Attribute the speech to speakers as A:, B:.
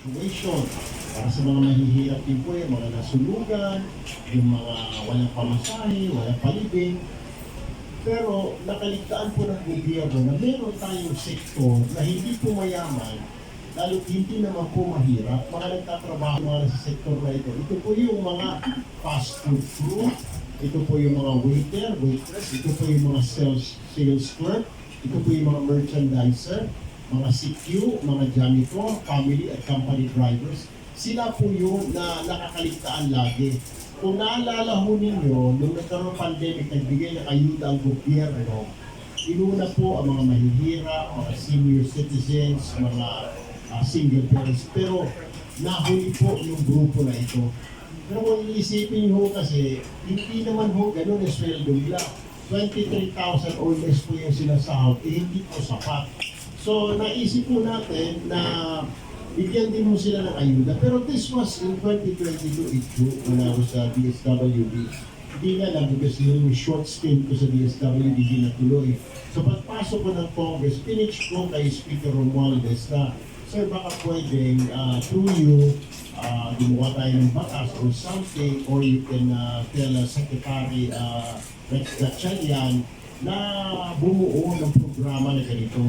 A: situation. Para sa mga mahihirap din po yung mga nasulugan, yung mga walang pamasahe, walang palibing. Pero nakaligtaan po ng gobyerno na meron tayong sektor na hindi po mayaman, lalo hindi naman po mahirap, mga nagtatrabaho mga sa sektor na ito. Ito po yung mga fast food crew, ito po yung mga waiter, waitress, ito po yung mga sales, sales clerk, ito po yung mga merchandiser, mga CQ, mga janitor, family at company drivers. Sila po yung na nakakaligtaan lagi. Kung naalala ho ninyo, nung nagkaroon pandemic, nagbigay ng ayuda ang gobyerno, inuna po ang mga mahihirap, mga senior citizens, mga ah, single parents. Pero nahuli po yung grupo na ito. Pero kung iisipin niyo ho kasi, hindi naman ho ganun yung sweldo nila. 23,000 or less po yung sinasahod, eh hindi po sapat. So naisip po natin na bigyan din mo sila ng ayuda. Pero this was in 2022 ito when I was sa DSWD. Hindi nga lang because yung short stint ko sa DSWD hindi natuloy. So pagpasok ko ng Congress, pinitch ko kay Speaker Romualdez na Sir, baka pwedeng uh, through you, uh, gumawa tayo ng batas or something or you can uh, tell uh, Secretary uh, Rex Gatchalian na bumuo ng programa na ganito.